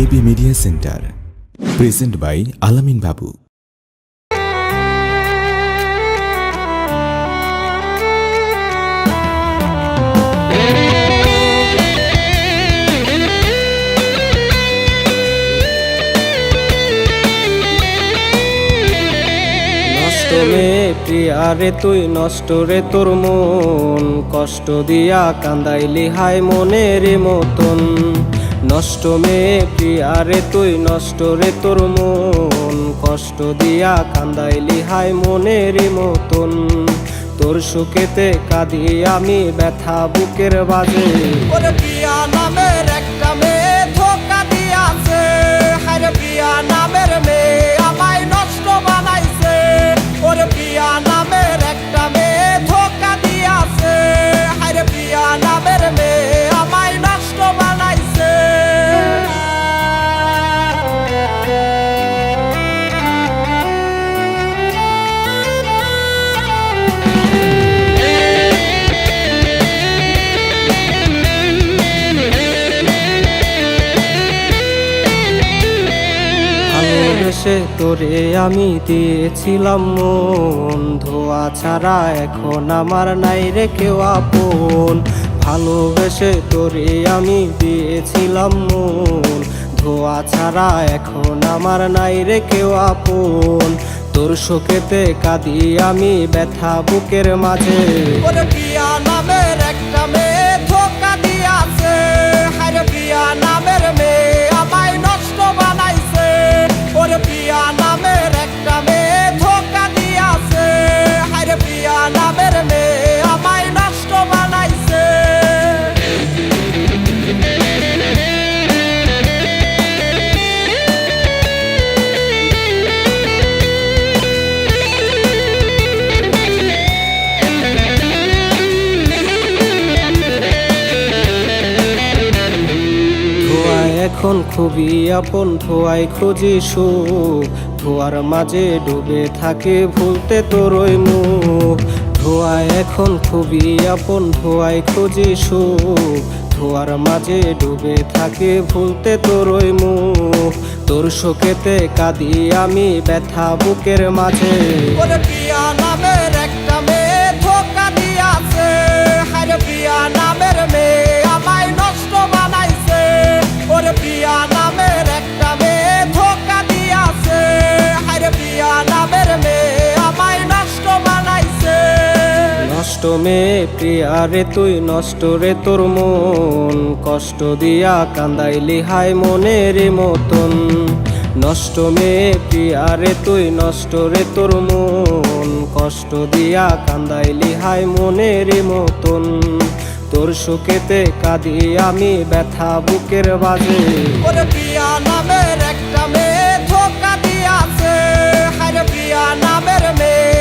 AB media center present by Alamin Babu রে প্রিয়ারে, তুই নষ্ট রে তোর মন। কষ্ট দিয়া কান্দাইলি হাই মনের মতন। নষ্ট মে প্রিয়ারে, তুই নষ্ট রে তোর মন। কষ্ট দিয়া কান্দাইলি হাই মনের মতন। তোর সুখেতে কাঁদি আমি ব্যথা বুকের বাজে। প্রিয়া নামের একটা মেয়ে। ভালোবেসে তোরে আমি দিয়েছিলাম মন। ধোয়া ছাড়া এখন আমার নাই রে কেউ আপন। ভালোবেসে তোরে আমি দিয়েছিলাম মন। ধোয়া ছাড়া এখন আমার নাই রে কেউ আপন। তোর শোকেতে কাঁদি আমি ব্যথা বুকের মাঝে। ওরে এখন খুবই আপন, ধোয়ায় খুঁজি সুখ। ধোয়ার মাঝে ডুবে থাকে ভুলতে তোরই মুখ। ধোয়ায় এখন খুবই আপন, ধোয়ায় খুঁজি সুখ। ধোয়ার মাঝে ডুবে থাকে ভুলতে তোরই মুখ। তোর শোকেতে কাঁদি আমি ব্যথা বুকের মাঝে। নামের একটা মেয়ে, ধোকা দিয়াছে কষ্ট মে প্রিয়া রে, তুই নষ্ট রে তোর মন। কষ্ট দিয়া কান্দাইলি হাই মনের মতন। নষ্ট মে প্রিয়া রে, তুই নষ্ট রে তোর মন। কষ্ট দিয়া কান্দাইলি হাই মনের মতন। তোর সুখেতে কাঁদি আমি ব্যথা বুকের বাজে। নামের একটা মেয়ে ধোকা দিয়াছে। প্রিয়া নামের মেয়ে।